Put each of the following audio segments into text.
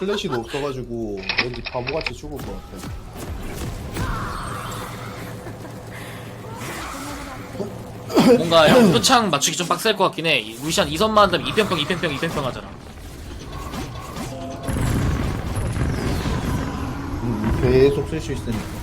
플래시도 없어가지고 왠지 바보같이 죽을 것 같아. 뭔가 형 표창 맞추기 좀 빡셀 것 같긴 해. 이 루시안 2선만 한다면 2편평, 2편평, 2편평 하잖아. 음, 계속 쓸 수 있으니까.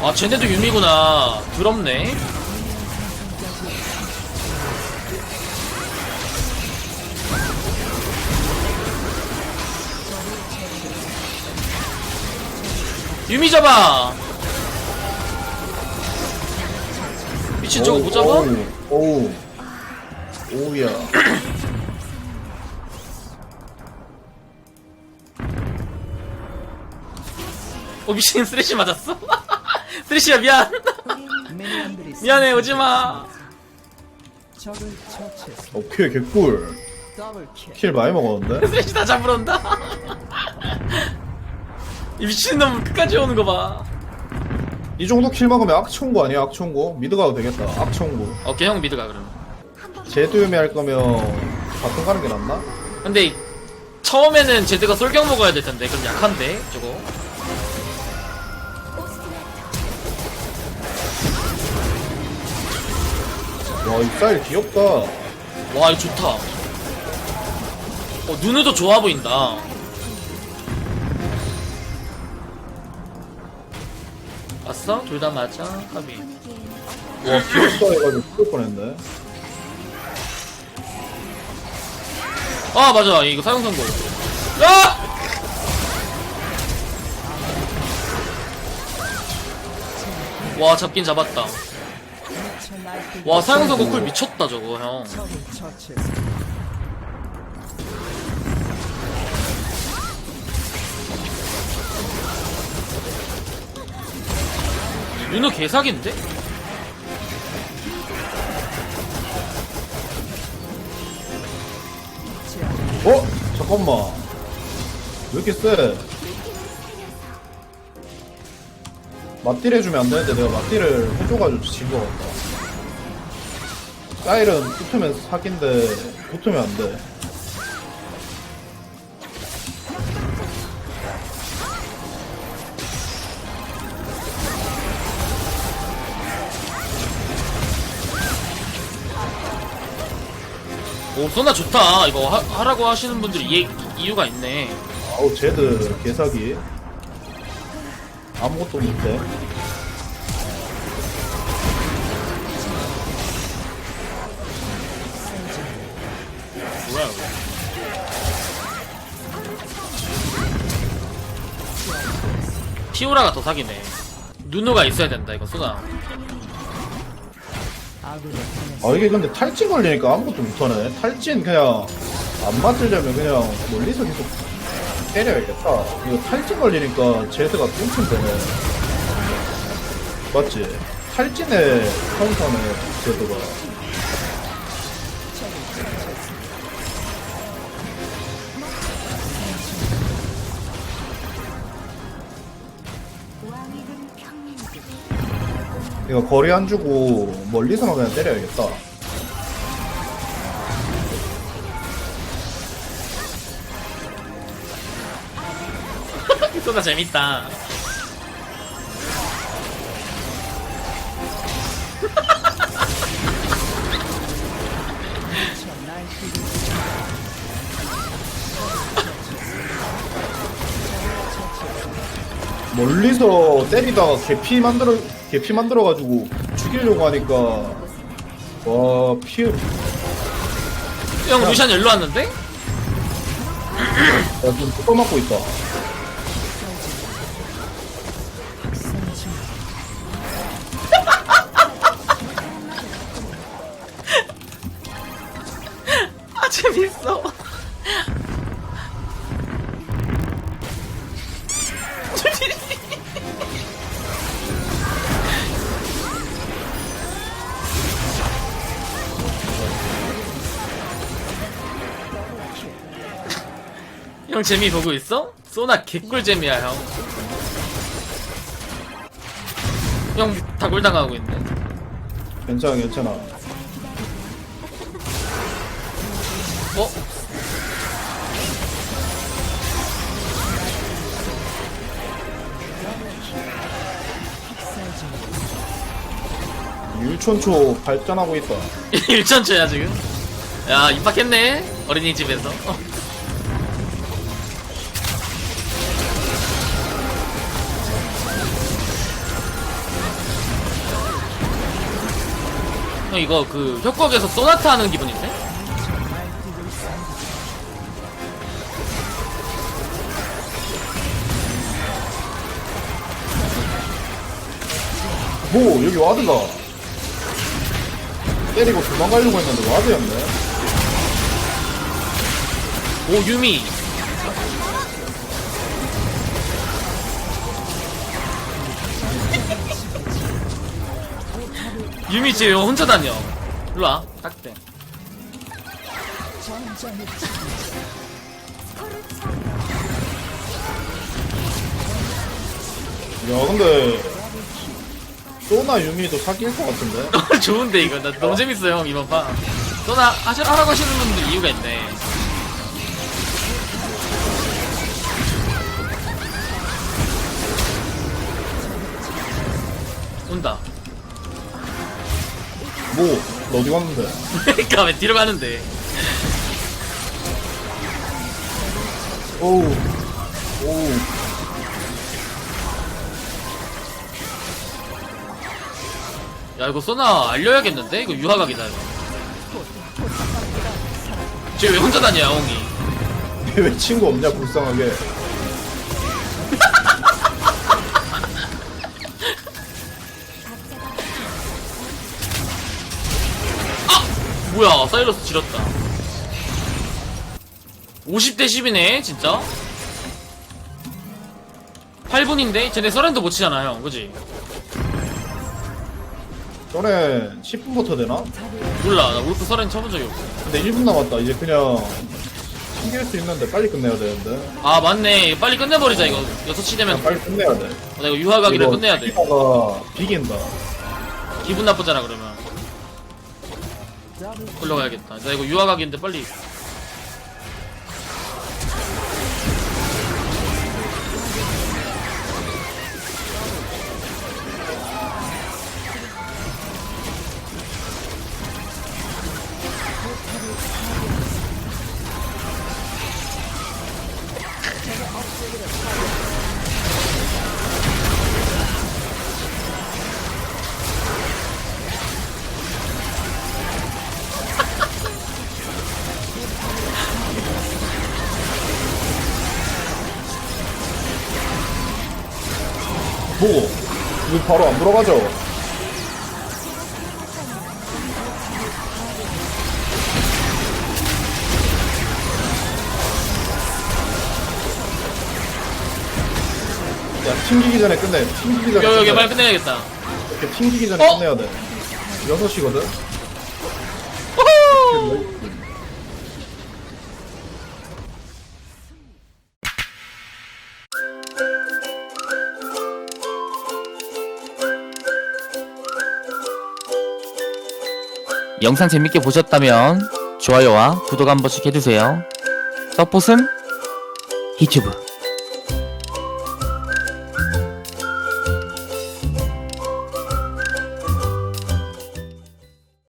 아, 쟤네도 유미구나. 더럽네. 유미 잡아! 미친 저거 못 잡아? 오우, 오우. 오우야. 어, 미친 쓰레쉬 맞았어? 쓰레쉬야, 미안. 미안해, 오지마. 오케이, 개꿀. 더블킬. 킬 많이 먹었는데? 쓰레쉬 다 잡으러 온다. 이 미친놈 끝까지 오는 거 봐. 이 정도 킬 먹으면 악충고 아니야, 악충고? 미드 가도 되겠다, 악충고. 오케이, 형 미드 가, 그러면. 제두유미 할 거면 바통 가는 게 낫나? 근데 이- 처음에는 제드가 솔경 먹어야 될 텐데 그럼 약한데 저거 와, 이쌀 귀엽다. 와 이거 좋다 어 눈에도 좋아 보인다 왔어? 둘다 맞아? 까비 와, 귀엽다 해가지고 죽을 뻔했네. 아 맞아 이거 사용 선고 아! 와 잡긴 잡았다. 와 사용 선고 쿨 미쳤다 저거 형. 윤호 개사기인데? 어? 잠깐만. 왜 이렇게 세? 맞딜 해주면 안 되는데 내가 맞딜을 해줘가지고 진것 같다. 쌀은 붙으면 사기인데 붙으면 안 돼. 오 소나 좋다 이거 하, 하라고 하시는 분들이 이해, 이유가 있네 아우 제드 개사기. 아무것도 못해. 피오라가 더 사기네 누누가 있어야 된다 이거 당했습니다. 아 이게 근데 탈진 걸리니까 아무것도 못하네. 탈진 그냥 안 맞으려면 그냥 멀리서 계속 때려야겠다. 이거 탈진 걸리니까 제드가 뚱tum 되네. 맞지? 탈진에 카운터네 제드가. 이거 거리 안 주고 멀리서만 그냥 때려야겠다. 소나 재밌다 멀리서 때리다가 개피 만들어 개피 만들어 가지고 죽이려고 하니까 와 피. 형 루시안 열로 왔는데? 야좀 뚜껑 맞고 있다. 형 재미 보고 있어? 소나 개꿀 재미야 형. 형 다굴당하고 있네. 괜찮아 괜찮아. 어? 율촌초 발전하고 있다 1천초야 지금? 야 입학했네 어린이집에서 어. 형 이거 그 협곡에서 소나타 하는 기분인데? 뭐 여기 와드가 때리고 도망가려고 했는데 와드였네 오 유미 유미 쟤 혼자 다녀. 일로와. 딱대 야 근데 소나 유미도 사귈 것 같은데? 좋은데 이거. 나 너무 재밌어 형 이번 판. 또나 하시, 하라고 하시는 분들 이유가 있네. 온다 뭐 너 어디 갔는데? 그니까 왜 뒤로 가는데? 오우. 오우 야 이거 써나 알려야겠는데? 이거 유화각이다 이거 쟤 왜 혼자 다녀 야옹이? 왜 친구 없냐 불쌍하게 뭐야 사이러스 지렸다. 50대 10이네 진짜? 8분인데? 쟤네 서렌도 못 치잖아 형. 그지? 전에 10분부터 되나? 몰라. 나 울프 서렌 쳐본 적이 없어. 근데 1분 남았다. 이제 그냥 튕길 수 있는데 빨리 끝내야 되는데. 아 맞네. 빨리 끝내버리자 이거. 6시 되면. 그냥 빨리 끝내야 돼. 나 이거 유화각이를 이거 끝내야 돼. 피가가 비긴다. 기분 나쁘잖아 그러면 올라가야겠다. 나 이거 유화각인데 빨리 뭐 이거 바로 안 들어가죠? 야 튕기기 전에 끝내 튕기기 전에 여기 여기 끝내. 빨리 끝내야겠다 이렇게 튕기기 전에 어? 끝내야 돼 6시거든? 영상 재밌게 보셨다면 좋아요와 구독 한 번씩 해주세요. 서폿은 유튜브